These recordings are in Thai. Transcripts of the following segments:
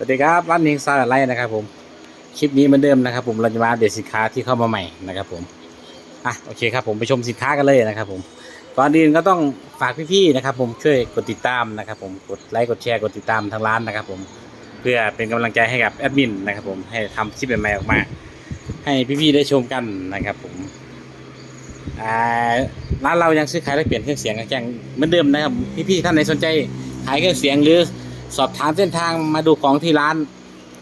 สวัสดีครับร้านนิงซาไลนะครับผมคลิปนี้เหมือนเดิมนะครับ ผมเราจะมาเดตสินค้าที่เข้ามาใหม่นะครับผมอะโอเคครับผมไปชมสินค้ากันเลยนะครับ ผมก่อนอื่นก็ต้องฝากพี่ๆนะครับ ผมช่วยกดติดตามนะครับ ผมกดไลค์กดแชร์กดติดตามทางร้านนะครับ ผมเพื่อเป็นกำลังใจให้กับแอดมินนะครับ ผมให้ทำคลิปใหม่ๆออกมา ให้พี่ๆได้ชมกันนะครับ ผมร้านเรายังซื้อขายและเปลี่ยนเครื่องเสียงกันแจ้งเหมือนเดิมนะครับพี่ๆท่านไหนสนใจขายเครื่องเสียงหรือ สอบถามเส้นทางมาดูของที่ร้าน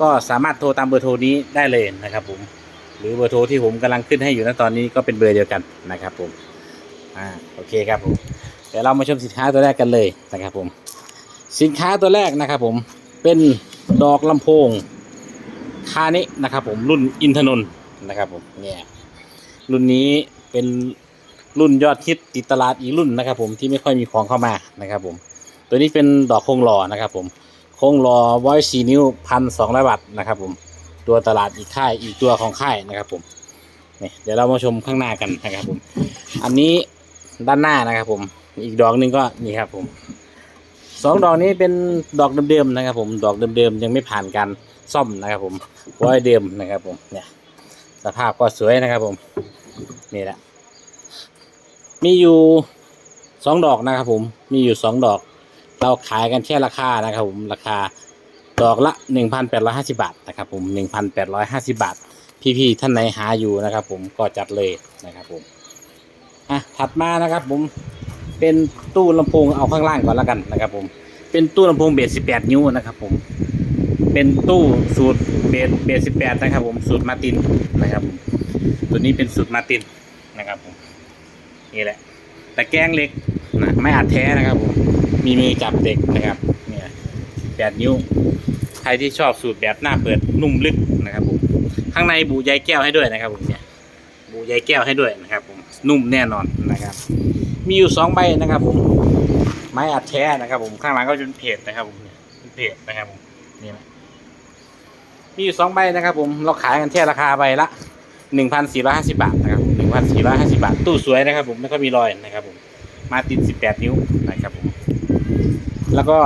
ก็สามารถโทรตามเบอร์โทรนี้ได้เลยนะครับผมหรือเบอร์โทรที่ผมกำลังขึ้นให้อยู่ณตอนนี้ก็เป็นเบอร์เดียวกันนะครับผมอ่าโอเคครับผมเดี๋ยวเรามาชมสินค้าตัวแรกกันเลยนะครับผม สินค้าตัวแรกนะครับผมเป็นดอกลำโพงคานินะครับผมรุ่นอินทนนท์นะครับผมเนี่ยรุ่นนี้เป็นรุ่นยอดฮิตติดตลาดอีกรุ่นนะครับผมที่ไม่ค่อยมีของเข้ามานะครับผม ตัวนี้เป็นดอกโคงหล่อนะครับผมโคงหล่อไว้สี่นิ้วพันสองร้อยบาทนะครับผมตัวตลาดอีกค่ายอีกตัวของค่ายนะครับผมนี่เดี๋ยวเรามาชมข้างหน้ากันนะครับผม อันนี้ด้านหน้านะครับผม อีกดอกหนึ่งก็นี่ครับผมสองดอกนี้เป็นดอกเดิมๆนะครับ ผม ดอกเดิมๆยังไม่ผ่านการซ่อมนะครับ ผมไว้เดิมนะครับ ผม เนี่ย สภาพก็สวยนะครับ ผม นี่แหละ มีอยู่สองดอกนะครับ ผม มีอยู่สองดอก เราขายกันแค่ราคานะครับผมราคาดอกละ 1,850 บาทนะครับผม1,850 บาท พี่ๆท่านไหนหาอยู่นะครับ ผมก็จัดเลยนะครับผมอะถัดมานะครับ ผมเป็นตู้ลำโพงเอาข้างล่างก่อนแล้วกันนะครับ ผมเป็นตู้ลำโพงเบส18 นิ้วนะครับ ผมเป็นตู้สูตรเบสเบส18 นะครับ ผมสูตรมาตินนะครับผมตัวนี้เป็นสูตรมาตินนะครับผมนี่แหละแต่แกงเหล็กนะไม่อัดแท้นะครับผม มีมือจับเด็กนะครับเนี่ยแปดนิ้ว ใครที่ชอบสูตรแบบหน้าเปิดนุ่มลึกนะครับผมข้างในบูใยแก้วให้ด้วยนะครับผมเนี่ยบูใยแก้วให้ด้วยนะครับผมนุ่มแน่นอนนะครับ มีอยู่สองใบนะครับผมไม้อัดแท้นะครับ ผมข้างหลังก็จะเป็นเพจนะครับผมเนี่ยเป็นเพจนะครับผมนี่นะมีอยู่สองใบนะครับ ผมเราขายกันแค่ราคาใบละหนึ่งพันสี่ร้อยห้าสิบาทนะครับหนึ่งพันสี่ร้อยห้าสิบาทตู้สวยนะครับ ผมไม่ค่อยมีรอยนะครับผมมาติดสิบแปดนิ้วนะครับผม แล้วก็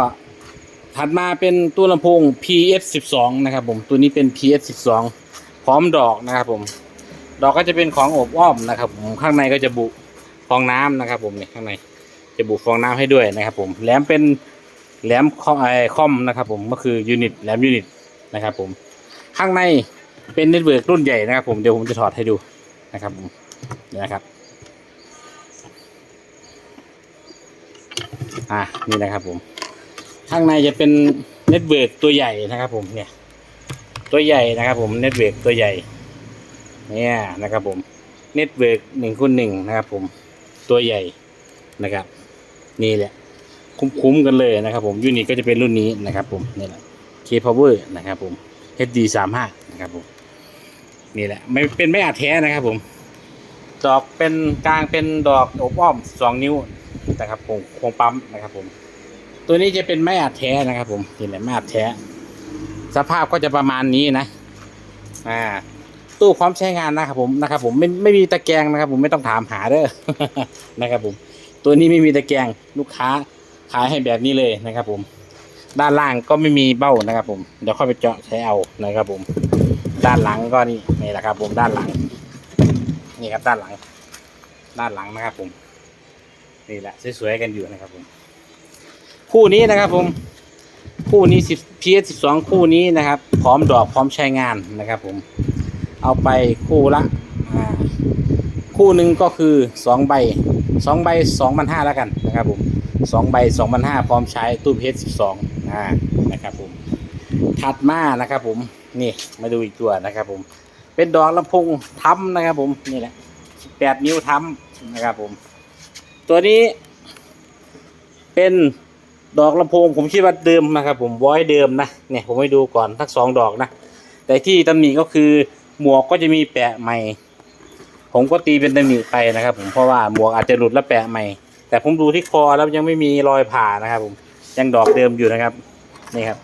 ถัดมาเป็นตู้ลำโพง PS 12นะครับผม ตัวนี้เป็น PS 12พร้อมดอกนะครับผม ดอกก็จะเป็นของอบอ้อมนะครับผม ข้างในก็จะบุฟองน้ำนะครับผมเนี่ยข้างในจะบุฟองน้ำให้ด้วยนะครับผม แหลมเป็นแหลมคอมไอคอมนะครับผม ก็คือยูนิตแหลมยูนิตนะครับผม ข้างในเป็นเน็ตเวิร์กรุ่นใหญ่นะครับผม เดี๋ยวผมจะถอดให้ดูนะครับผมนี่นะครับ อะนี่นะครับผม ข้างในจะเป็นเน็ตเวิร์กตัวใหญ่นะครับผมเนี่ย ตัวใหญ่นะครับผมเน็ตเวิร์กตัวใหญ่ เนี่ยนะครับผมเน็ตเวิร์กหนึ่งคูณหนึ่งนะครับผมตัวใหญ่นะครับ นี่แหละ คุ้มๆกันเลยนะครับผมยูนิตก็จะเป็นรุ่นนี้นะครับผมนี่แหละ K Power นะครับผม HD สามห้านะครับผมนี่แหละไม่เป็นไม่อาจแท้นะครับผม ดอกเป็นกลางเป็นดอกอบอ้อมสองนิ้วนะครับโครงโคงปั๊มนะครับผม ตัวนี้จะเป็นไม้อัดแท้นะครับ ผมนี่แหละไม้อัดแท้ สภาพก็จะประมาณนี้นะ อ่า ตู้พร้อมใช้งานนะครับ ผมนะครับผมไม่ไม่มีตะแกรงนะครับ ผมไม่ต้องถามหาเด้อนะครับผม ตัวนี้ไม่มีตะแกรงลูกค้าขายให้แบบนี้เลยนะครับ ผม ด้านล่างก็ไม่มีเบ้านะครับ ผมเดี๋ยวค่อยไปเจาะใช้เอานะครับ ผม ด้านหลังก็นี่นี่แหละครับ ผมด้านหลัง นี่ครับด้านหลัง ด้านหลังนะครับ ผมนี่แหละสวยๆกันอยู่นะครับผม คู่นี้นะครับผม คู่นี้สิบพีเอสิบสองคู่นี้นะครับ พร้อมดอกพร้อมใช้งานนะครับผม เอาไปคู่ละคู่หนึ่งก็คือสองใบสองใบสองพันห้าแล้วกันนะครับผมสองใบสองพันห้าพร้อมใช้ตู้พีเอสิบสองอ่านะครับผมถัดมานะครับผมนี่มาดูอีกตัวนะครับผม เป็นดอกลำโพงทั้มนะครับผมนี่แหละแปดนิ้วทั้มนะครับผม ตัวนี้เป็น ดอกลำโพงผมคิดว่าเดิมนะครับ ผมไว้เดิมนะเนี่ยผมให้ดูก่อนทั้งสองดอกนะแต่ที่ตำหนิก็คือหมวกก็จะมีแปะใหม่ ผมก็ตีเป็นตำหนิไปนะครับ ผมเพราะว่าหมวกอาจจะหลุดแล้วแปะใหม่ แต่ผมดูที่คอแล้วยังไม่มีรอยผ่านะครับ ผมยังดอกเดิมอยู่นะครับนี่ครับ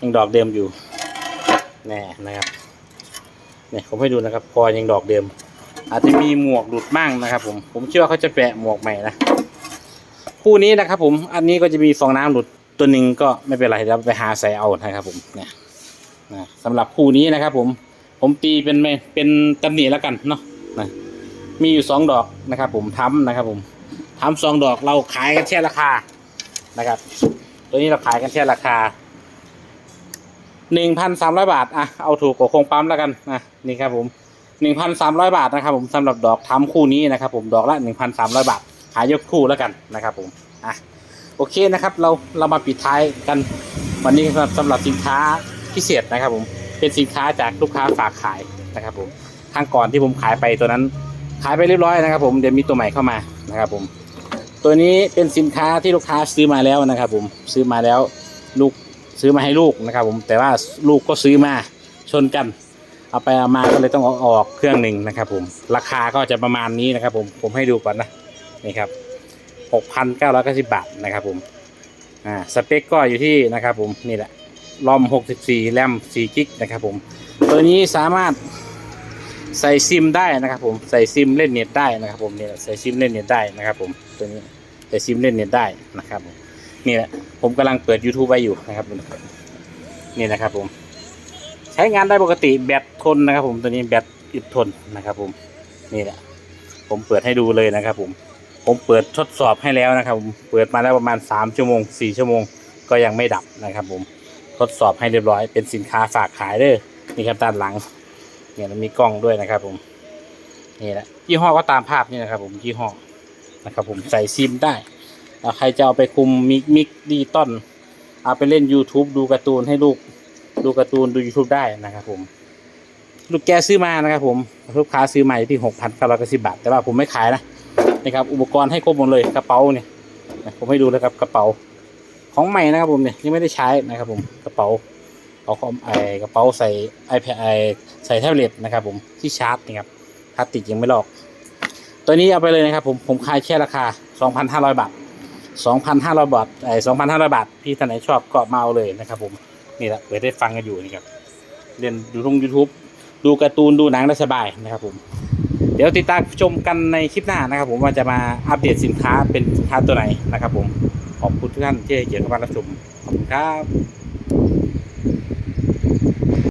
ยังดอกเดิมอยู่แน่นะครับเนี่ยผมให้ดูนะครับคอยังดอกเดิม อาจจะมีหมวกหลุดบ้างนะครับ ผมผมเชื่อว่าเขาจะแปะหมวกใหม่นะ คู่นี้นะครับผมอันนี้ก็จะมีฟองน้ำหลุดตัวหนึ่งก็ไม่เป็นไรเราไปหาใส่เอานะครับผมเนี่ยนะสำหรับคู่นี้นะครับผมผมตีเป็นไม่เป็นตำหนิแล้วกันเนาะนะมีอยู่สองดอกนะครับผมทำนะครับผมทำสองดอกเราขายกันแค่ราคานะครับ ตัวนี้เราขายกันแค่ราคาหนึ่งพันสามร้อยบาทอะเอาถูกกว่าคงปั๊มแล้วกันนะนี่ครับผมหนึ่งพันสามร้อยบาทนะครับผมสำหรับดอกทำคู่นี้นะครับผมดอกละหนึ่งพันสามร้อยบาท ขายยกคู่แล้วกันนะครับผมอะโอเคนะครับเราเรามาปิดท้ายกันวันนี้ครับสำหรับสินค้าพิเศษนะครับผมเป็นสินค้าจากลูกค้าฝากขายนะครับผมทางก่อนที่ผมขายไปตัวนั้นขายไปเรียบร้อยนะครับ ผมเดี๋ยวมีตัวใหม่เข้ามานะครับผมตัวนี้เป็นสินค้าที่ลูกค้าซื้อมาแล้วนะครับ ผมซื้อมาแล้วลูกซื้อมาให้ลูกนะครับ ผมแต่ว่าลูกก็ซื้อมาชนกัน เอาไปเอามาก็เลยต้องเอาออกเครื่องหนึ่งนะครับ ผมราคาก็จะประมาณนี้นะครับ ผมผมให้ดูก่อนนะ นี่ครับหกพันเก้าร้อยเก้าสิบบาทนะครับผมอ่าสเปคก็อยู่ที่นะครับผมนี่แหละรอมหกสิบสี่แรมสี่กิกนะครับผม ตัวนี้สามารถใส่ซิมได้นะครับผม ใส่ซิมเล่นเน็ตได้นะครับผมนี่แหละใส่ซิมเล่นเน็ตได้นะครับผมตัวนี้แต่ซิมเล่นเน็ตได้นะครับผมนี่แหละผมกำลังเปิด YouTube ไว้อยู่นะครับนี่นะครับผม ใช้งานได้ปกติแบตทนนะครับผมตัวนี้แบตอึดทนนะครับผมนี่แหละผมเปิดให้ดูเลยนะครับผม ผมเปิดทดสอบให้แล้วนะครับผมเปิดมาแล้วประมาณสามชั่วโมงสี่ชั่วโมงก็ยังไม่ดับนะครับผมทดสอบให้เรียบร้อยเป็นสินค้าฝากขายเด้อนี่ครับด้านหลังเนี่ยมีกล้องด้วยนะครับผมนี่แหละยี่ห้อก็ตามภาพนี่นะครับผมยี่ห้อนะครับผมใส่ซิมได้อ่าใครจะเอาไปคุมมิกมิกดิจิตอลเอาไปเล่น YouTube ดูการ์ตูนให้ลูกดูการ์ตูนดู YouTube ได้นะครับผมลูกแกซื้อมานะครับผมลูกค้าซื้อมาอยู่ที่หกพันเก้าร้อยเก้าสิบบาท แต่ว่าผมไม่ขายนะ นะครับ อุปกรณ์ให้ครบหมดเลยกระเป๋าเนี่ยผมให้ดูแล้วครับกระเป๋า ของใหม่นะครับผมเนี่ยยังไม่ได้ใช้นะครับผมกระเป๋าเอาคอมไอกระเป๋าใส่ iPad ไอใส่แท็บเล็ตนะครับผมที่ชาร์จนะครับพลาสติกยังไม่ลอก ตัวนี้เอาไปเลยนะครับผมผมขายแค่ราคา 2,500 บาท 2,500 บาทไอ้2,500 บาทพี่ท่านไหนชอบก็มาเอาเลยนะครับผมนี่แหละเปิดได้ฟังกันอยู่นี่ครับเรียนดูทง YouTube ดูการ์ตูนดูหนังได้สบายนะครับผม เดี๋ยวติดตามชมกันในคลิปหน้านะครับผมว่าจะมาอัปเดตสินค้าเป็นสินค้าตัวไหนนะครับผมขอบคุณทุกท่านที่เกียรติเข้ามารับชมขอบคุณครับ